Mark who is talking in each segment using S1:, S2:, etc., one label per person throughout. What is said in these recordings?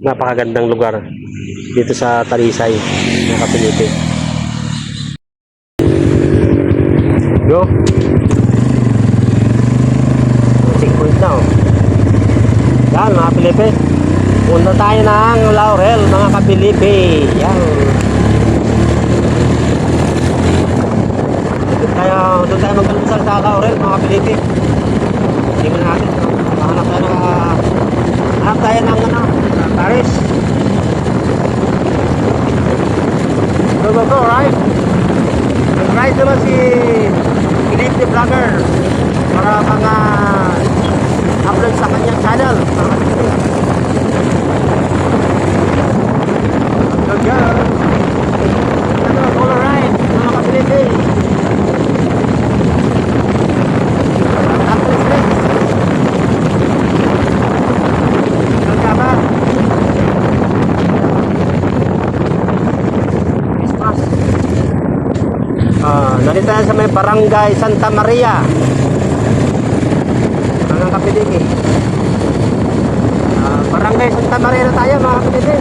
S1: napakagandang lugar dito sa Talisay, mga kapilipi. Go! Checkpoint na oh. Yan mga kapilipi. Punta tayo ng Laurel mga kapilipi. Yan. Doon tayo, doon tayo magkalusal sa Laurel mga kapilipi. Tingnan natin. Hanap tayo ng ah, hanap tayo ng ano, Paris. Go, go, go, right? Nag-ride naman si Philip the Vlogger para mga upload sa kanyang channel. Go, go. Ito, all right, mga kapilipi. Tapos, next. Saan ka ba? Christmas. Ah, nandito tayo sa may barangay Santa Maria. Mga kapitid Ah, barangay Santa Maria na tayo mga kapitid.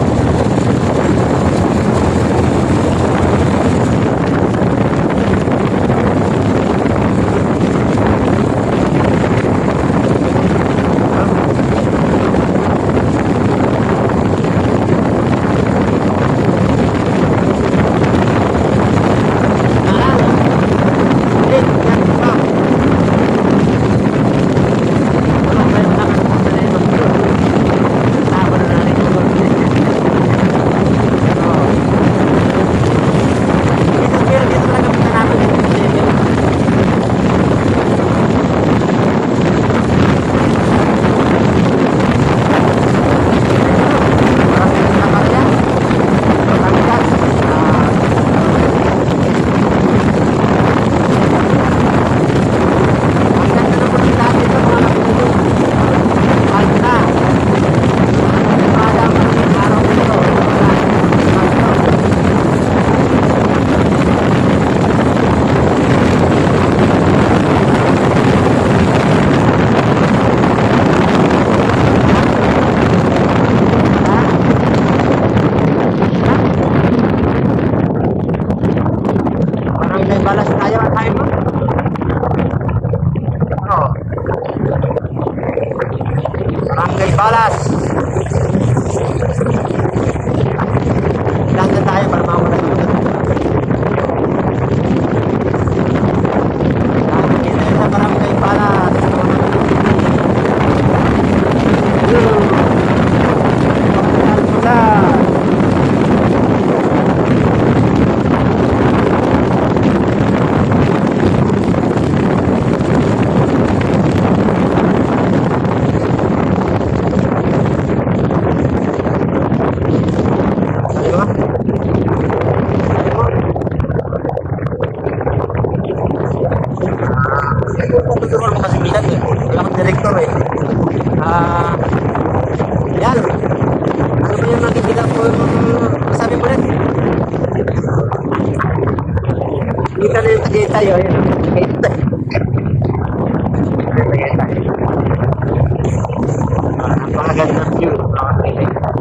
S1: Eh. Wala kang director eh. Ah, yan. Ano ba yung nakikita ko yung sabi mo rin? Kita na yung. Tagaytay. Tagaytay. Ah, Napakaganda view.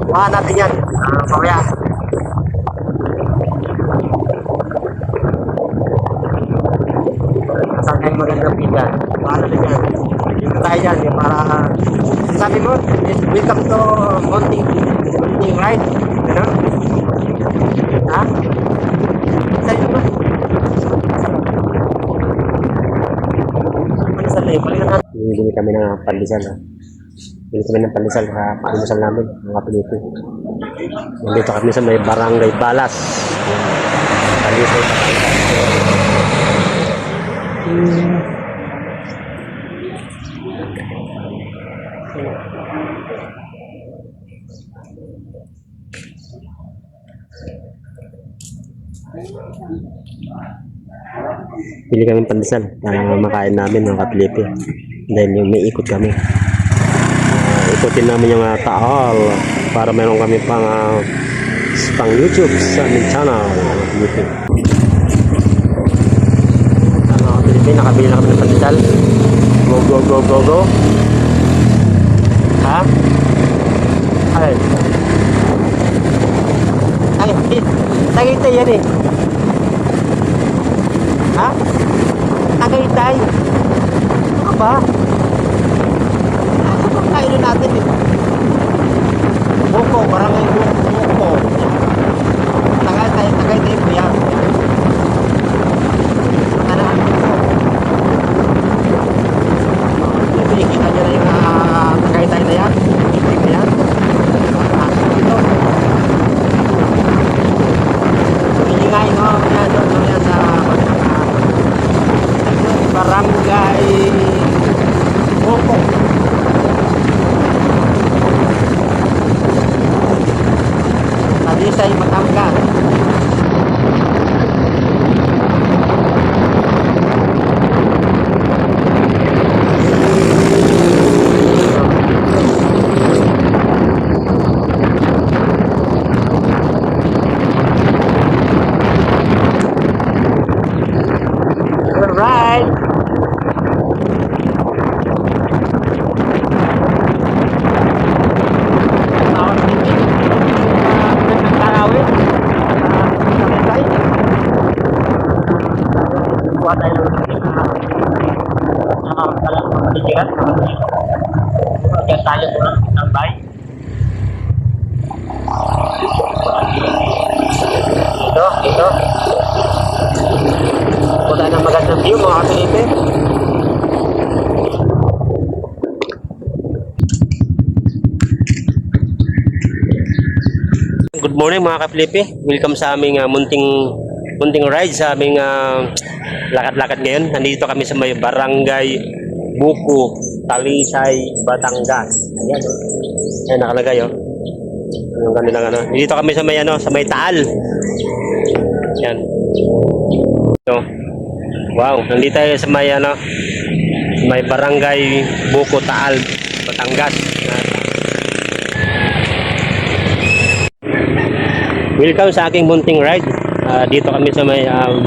S1: Kuha natin yan. Ah, mamaya. Saan kayo magandang pizza? Paano din yan? Dito tayo dyan. Yung para... Sabi mo, welcome to Mounting Mounting Ride. Ano? Ha? Pandesal. Balik na Bili kami ng pandesal. Ha? Bili kami ng pandesal sa pandesal namin. Mga Pilipino. Nandito kami sa may barangay Balas. Talisay, Batangas. Pili kami pandesal para makain namin mga kaplipi. Dahil yung may ikot kami. Ah, ikutin namin yung uh, Taal para meron kami pang ah, pang YouTube sa aming channel kaplipi. Ano kaplipi, nakabili na kami ng pandesal. Go, go, go, go, go. Ha? Ay. Tagaytay yan eh. Ha? Tagaytay. Ano ka ba? Ano ba kailan natin eh? Buko, barangay. Buko. Tagaytay, Tagaytay po yan. Ano ang Buko? Nakikita niyo na yung uh, Tagaytay na yan? Ayan. Ah, ito. Ingay mo, kaya doon kami sa barangay Buko. Talisay, Batangas. Alright. Diyan tayo muna ng bay. Dito, dito. Wala view mga kapilipin. Good morning mga kaplipi. Welcome sa aming ah, munting munting ride sa aming ah, lakad-lakad ngayon. Nandito kami sa may barangay Buko, Talisay, Batangas. Ayan. Ayan nakalagay oh. Yung kanilang ano. Dito kami sa may ano, sa may Taal. Yan. So, wow, nandito tayo sa may ano, may barangay Buko, Taal, Batangas. Welcome sa aking munting ride. Ah, dito kami sa may um,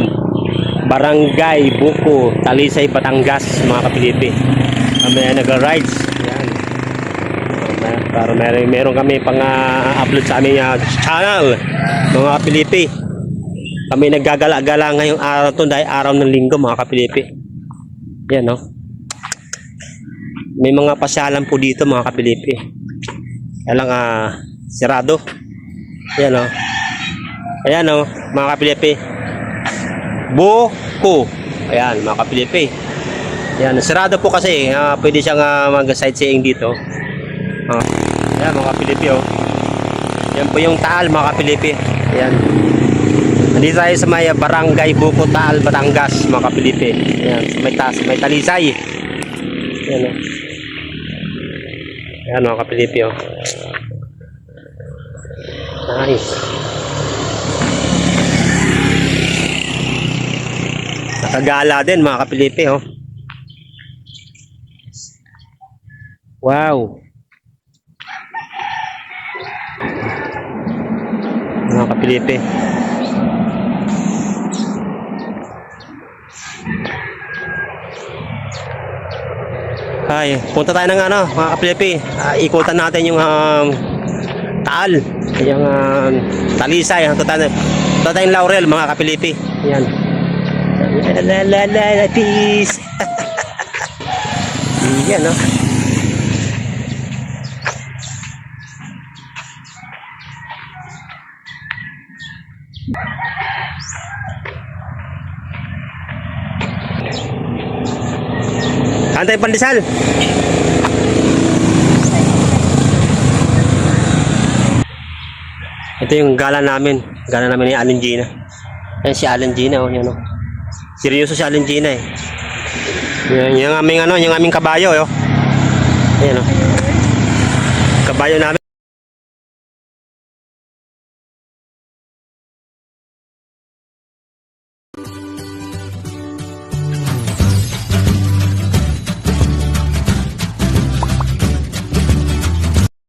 S1: Barangay Buko, Talisay, Batangas, mga kapilipi. Kami ay nagra-rides. Yan. Para meron, meron kami pang ah, upload sa aming ah, channel, mga kapilipi. Kami naggagala-gala ngayong araw to dahil araw ng linggo, mga kapilipi. Yan, no? May mga pasyalan po dito, mga kapilipi. Kaya lang, ah, sirado. Yan, no? Ayan o, mga kapilipi. Buko. Ayan, mga kapilipi. Ayan, sarado po kasi. ah, pwede siyang ah, mag-sightseeing dito. Ah, ayan, mga kapilipi oh. Yan po yung Taal, mga kapilipi. Ayan. Nandito tayo sa may barangay Buko, Taal, Batangas, mga kapilipi. Ayan, sa may, tas, may talisay. Ayan o. Ayan, mga kapilipi oh. Nice. Nakagala din mga kapilipi oh. Wow. Mga kapilipi. Ay, punta tayo ng ano, mga kapilipi. Ah, ikutan natin yung um, taal. Yung um, talisay. Punta tayo, punta tayong laurel, mga kapilipi. Yan. La la la la peace. Yan no. Antay pandesal. Ito yung gala namin. Gala namin ni Allen Gina. Ayan si Allen Gina. Oh, yan, oh. Seryoso si Allen Gina eh. Yan, yung aming ano, yung aming kabayo, yo. Ayan oh. Kabayo namin.